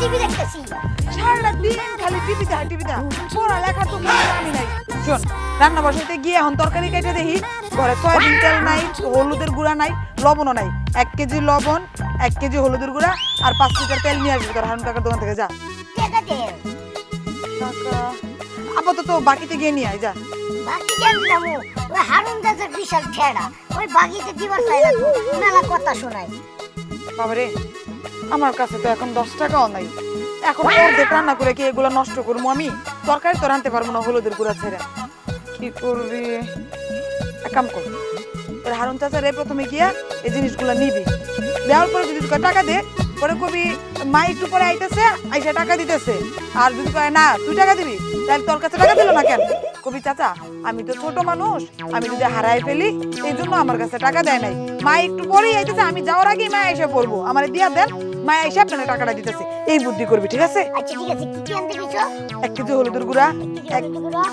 TV দেখতেছি। সারাটা দিন খালি টিভিতে হয় টিভিতে পড়ালেখা তো কোনো নামই নাই। শোন রান্না বসাইতে গিয়ে এখন তরকারি কেটে দেখি। ঘরে সয়াবিন তেল নাই হলুদের গুঁড়া নাই লবণও নাই। এক কেজি লবণ এক কেজি হলুদের গুঁড়া আর পাঁচ লিটার তেল নিয়ে আসবি তোর হারুন কাকার দোকান থেকে যা। আপাতত বাকিতে গিয়ে নিয়ে আয় যা। বাকি জানলাম ওই হারুন দাসের বিশাল ঠেড়া। ওই বাকিতে দিবার চাই না মেলা কথা শোনায়। বাবারে, আমার কাছে তো এখন দশ টাকাও নাই। এখন অর্ধেক রান্না করে কি এগুলো নষ্ট করব আমি? তরকারি তো রানতে পারব না হলুদের গুঁড়া ছেড়ে। কি করবি? এক কাম কর, তোর হারুন চাচারে প্রথমে গিয়া এই জিনিসগুলো নিবি। দেওয়ার পরে যদি তোকে টাকা দে, পরে কবি, মা একটু পরে আইতেছে, আইসা টাকা দিতেছে। আর যদি কয়, না, তুই টাকা দিবি, তাহলে তোর কাছে টাকা দিল না কেন? কবি চাচা আমি তো ছোট মানুষ আমি যদি হারাই ফেলি এই জন্য আমার কাছে টাকা দেয় নাই। মা একটু পরেই আইতেছে আমি যাওয়ার আগেই মা এসে পড়ব। আমার দিয়া দেন মা এসে আপনার টাকাটা দিতেছে। এই বুদ্ধি করবি ঠিক আছে? আচ্ছা ঠিক আছে কি কি আনতে গেছো এক কেজি হলুদের গুঁড়া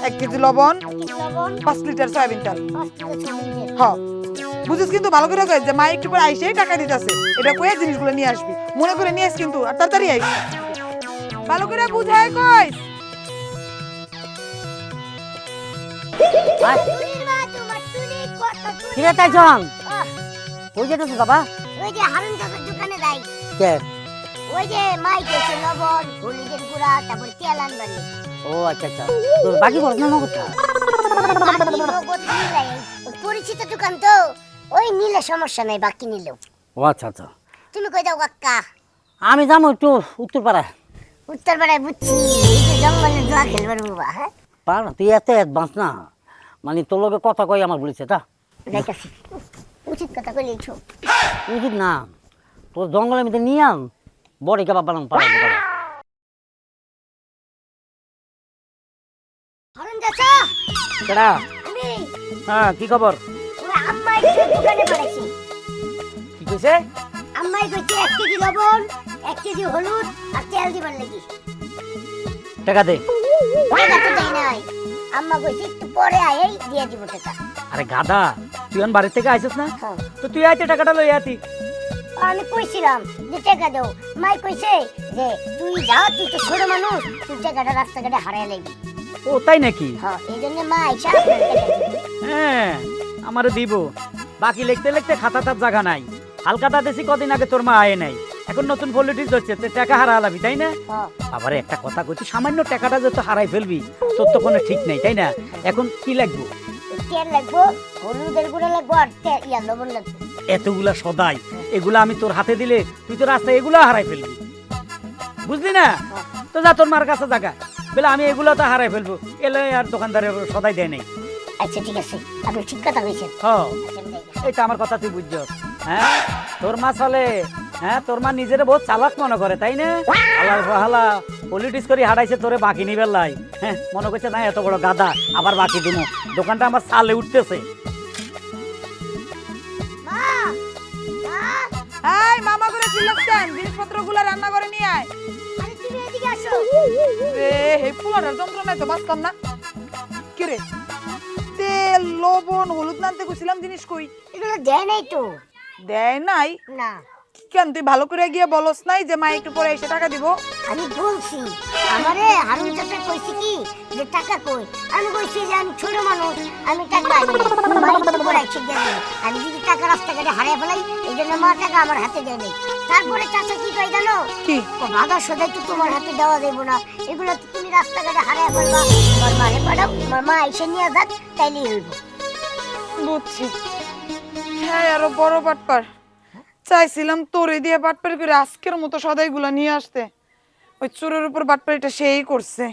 এক কেজি লবণ পাঁচ লিটার সয়াবিন তেল। পাঁচ কেজি সয়াবিন হ। বুঝিস কিন্তু ভালো করে কয় যে মা একটু পরে আইসেই টাকা দিতেছে। এটা কয়ে জিনিসগুলো নিয়ে আসবি। মনে করে নিয়ে আস কিন্তু আর তাড়াতাড়ি আইস। ভালো করে বুঝায় কই কিরে আহ, ওই যেতেছ বাবা ওই যে হারুন দাসের দোকানে যাই কে? ওই যে মাই গেছে লবণ হলুদের গুঁড়া তারপর তেল আনবার। ও আচ্ছা আচ্ছা। তোর বাকি না পরিচিত দোকান তো ওই নিলে সমস্যা নাই বাকি ও আচ্ছা আচ্ছা। তুমি কই দাও কাকা আমি যাব একটু উত্তর পাড়ায় উত্তর পাড়ায় বুঝছি এই যে জঙ্গলে খেলবার বাবা হ্যাঁ? পার তুই এত অ্যাডভান্স না। মানে তোর লগে কথা কই আমার বলেছে তা? দেখাছি। উচিত কথা কইলেছো উচিত না। তোর জঙ্গলের মধ্যে নিয়ে আম বড় কাবাব বানাম দোকানে হারুন চাচা কেডা? আমি! হ্যাঁ কি খবর? দোকানে পাঠাইছি। কি কইছে? আম্মাই কইছে এক কেজি লবণ এক কেজি হলুদ আর তেল দিবার লাগি। টাকা দে। টাকা তো দেয় নাই। আম্মা কইছে একটু পরে দিয়ে দিব টাকা। আরে গাদা তুই থেকে আইছিস না? হ্যাঁ। তো তুই আইতে টাকাটা লই আতি আমি কইছিলাম যে টাকা দাও। মাই কইছে যে তুই যা তুই তো ছোট মানুষ তুই টাকাটা রাস্তাঘাটে হারাই লাগবি ও তাই নাকি? হ্যাঁ এই জন্য মা আইসা আপনার টাকা দিবে। হ্যাঁ আমারে দিব। বাকি লিখতে লিখতে খাতা তার জায়গা নাই। হালকাতা দেশি কদিন আগে তোর মা আয়ে নাই। এখন নতুন পলিটিক্স হচ্ছে তো টাকা হারালাবি তাই না? হ্যাঁ। আবার একটা কথা কইছি সামান্য টাকাটা যত হারাই ফেলবি তোর তো কোনো ঠিক নাই তাই না? এখন কি লাগবো? তেল লাগবো? হলুদের গুঁড়ো লাগবো আর ইয়া লবণ লাগবো। এতগুলা সদাই এগুলা আমি তোর হাতে দিলে তুই তো রাস্তায় এগুলা হারাই ফেলবি। বুঝলি না? তো যা তোর মার কাছে জায়গা বলে আমি এগুলা তো হারাই ফেলব এলে আর দোকানদারের সদাই দেয় নাই। আচ্ছা ঠিক আছে। আপনি ঠিক কথা কইছেন। হ আচ্ছা আমি যাই। এইটা আমার কথা তুই বুঝছ। হ্যাঁ? তোর মা চলে। হ্যাঁ তোর মা নিজের বহুত চালাক মনে করে তাই না? হালা পলিটিক্স করে হারাইছে তোরে বাকি নিবে লাই। হ্যাঁ মনে করছে না এত বড় গাদা আবার বাকি দিমু। দোকানটা আমার চালে উঠতেছে। মা মা। এই মামা করে চিল্লাচ্ছেন জিনিসপত্রগুলো রান্না করে নিয়ে আয়। আরে তুমি এদিকে আসো। রে হে পোলাটার যন্ত্রণায় তো বাঁচতাম না। কি রে? তেল লবণ হলুদ নানতে গেছিলাম জিনিস কই? এগুলো দেয় নাই তো? দেয় নাই? না। কেন? তুই ভালো করে গিয়ে বলস নাই যে মা একটু পরে এসে টাকা দিব। আমি বলছি আমারে হারুন চাচা কইছে কি? যে টাকা কই? আমি কইছি যে আমি ছোট মানুষ আমি টাকা আনি আমি যদি টাকা রাস্তাঘাটে হারিয়ে ফেলাই এই জন্য মা টাকা আমার হাতে দেয় নাই। তারপরে চাচা কি কই জানো? কি? বাধা সদাই তো তোমার হাতে দেওয়া দেবো না। এগুলো তো তুমি রাস্তাঘাটে হারিয়ে ফেলবা। তোমার মারে পাঠাও তোমার মা এসে নিয়ে যাক তাইলেই হইব। বুঝছি। হ্যাঁ আরও বড় বাটপার চাইছিলাম তোরে দিয়ে বাটপারি করে আজকের মতো সদাইগুলো নিয়ে আসতে। ওই চোরের উপর বাটপারিটা সেই করছে।